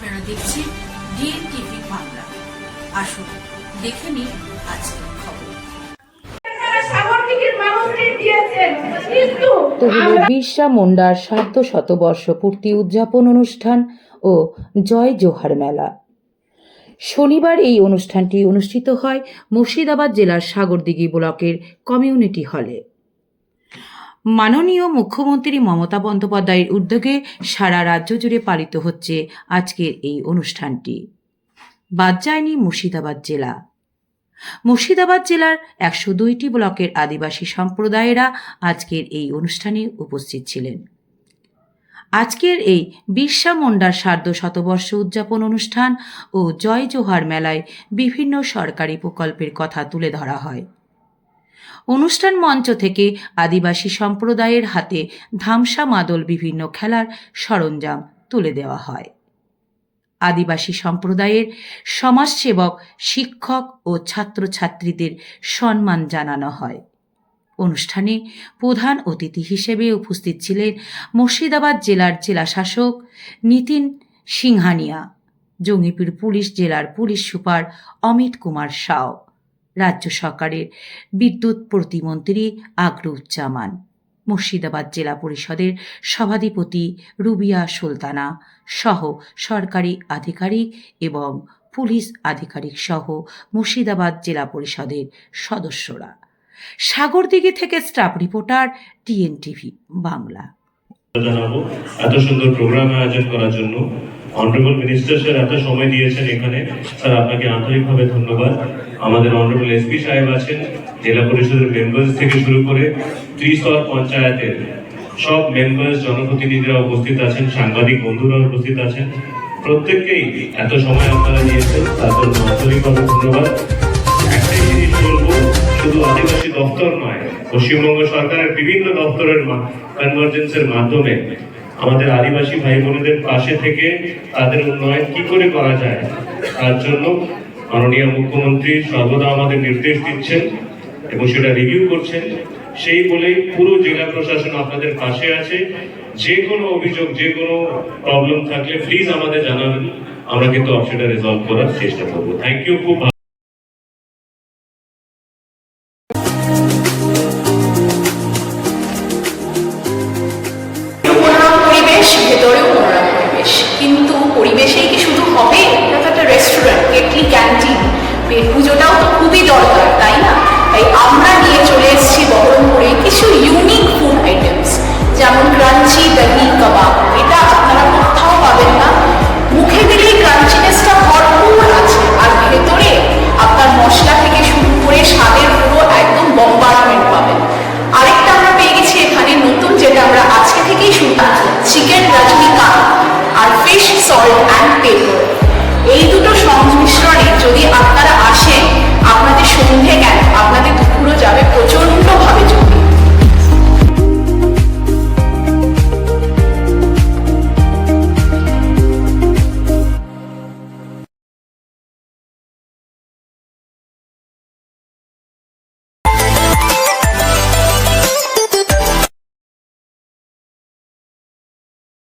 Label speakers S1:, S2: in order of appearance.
S1: আপনারা দেখছেন DNA TV Bangla. আসুন দেখে নিন আজকের খবর।
S2: তো হলো বিরসা মুন্ডার সার্ধ শতবর্ষ পূর্তি উদযাপন অনুষ্ঠান ও জয় জোহার মেলা। শনিবার এই অনুষ্ঠানটি অনুষ্ঠিত হয় মুর্শিদাবাদ জেলার সাগরদিঘি ব্লকের কমিউনিটি হলে। মাননীয় মুখ্যমন্ত্রী মমতা বন্দ্যোপাধ্যায়ের উদ্যোগে সারা রাজ্য জুড়ে পালিত হচ্ছে আজকের এই অনুষ্ঠানটি। বাদ যায়নি মুর্শিদাবাদ জেলা। মুর্শিদাবাদ জেলার একশো দুইটি ব্লকের আদিবাসী সম্প্রদায়েরা আজকের এই অনুষ্ঠানে উপস্থিত ছিলেন। আজকের এই বিশ্বা মুন্ডার সার্ধ শতবর্ষ উদযাপন অনুষ্ঠান ও জয় জোহার মেলায় বিভিন্ন সরকারি প্রকল্পের কথা তুলে ধরা হয়। অনুষ্ঠান মঞ্চ থেকে আদিবাসী সম্প্রদায়ের হাতে ধামসা মাদল বিভিন্ন খেলার সরঞ্জাম তুলে দেওয়া হয়। আদিবাসী সম্প্রদায়ের সমাজসেবক, শিক্ষক ও ছাত্রছাত্রীদের সম্মান জানানো হয়। অনুষ্ঠানে প্রধান অতিথি হিসেবে উপস্থিত ছিলেন মুর্শিদাবাদ জেলার জেলা শাসক নিতিন সিংহানিয়া, জঙ্গিপুর পুলিশ জেলার police super Amit Kumar Sao. রাজ্য সরকারের বিদ্যুৎ প্রতিমন্ত্রী আগরুজ্জামান মুর্শিদাবাদ জেলা পরিষদের সভাধিপতি রুবিয়া সুলতানা সহ সরকারি আধিকারিক এবং পুলিশ আধিকারিক সহ মুর্শিদাবাদ জেলা পরিষদের সদস্যরা। সাগরদিঘি থেকে স্টাফ রিপোর্টার টিএনটিভি বাংলা।
S3: এত সুন্দর প্রোগ্রাম আয়োজন করার জন্য মিনিস্টার স্যার এত সময় দিয়েছেন এখানে। স্যার, আপনাকে আন্তরিকভাবে ধন্যবাদ। আমাদের অনারেবল এসপি সাহেব আছেন, জেলা পরিষদের মেম্বার্স থেকে শুরু করে ত্রিস্তর পঞ্চায়েতের সব মেম্বার্স জনপ্রতিনিধিরা উপস্থিত আছেন, সাংবাদিক বন্ধুরা উপস্থিত আছেন। প্রত্যেককেই এত সময় আপনারা দিয়েছেন, তার জন্য আন্তরিকভাবে ধন্যবাদ। একটাই জিনিস বলব, শুধু আদিবাসী দপ্তর নয়, পশ্চিমবঙ্গ সরকারের বিভিন্ন দপ্তরের কনভার্জেন্সের মাধ্যমে আমাদের আদিবাসী ভাই বোনেদের পাশে থেকে তাদের উন্নয়ন কি করে করা যায়, তার জন্য মাননীয় মুখ্যমন্ত্রী সর্বদা আমাদের নির্দেশ দিচ্ছেন এবং সেটা রিভিউ করছেন। সেই বলেই পুরো জেলা প্রশাসন আপনাদের পাশে আছে। যে কোনো অভিযোগ, যে কোনো প্রবলেম থাকলে প্লিজ আমাদের জানাবেন। আমরা কিন্তু সেটা রিজলভ করার চেষ্টা করব। থ্যাংক ইউ খুব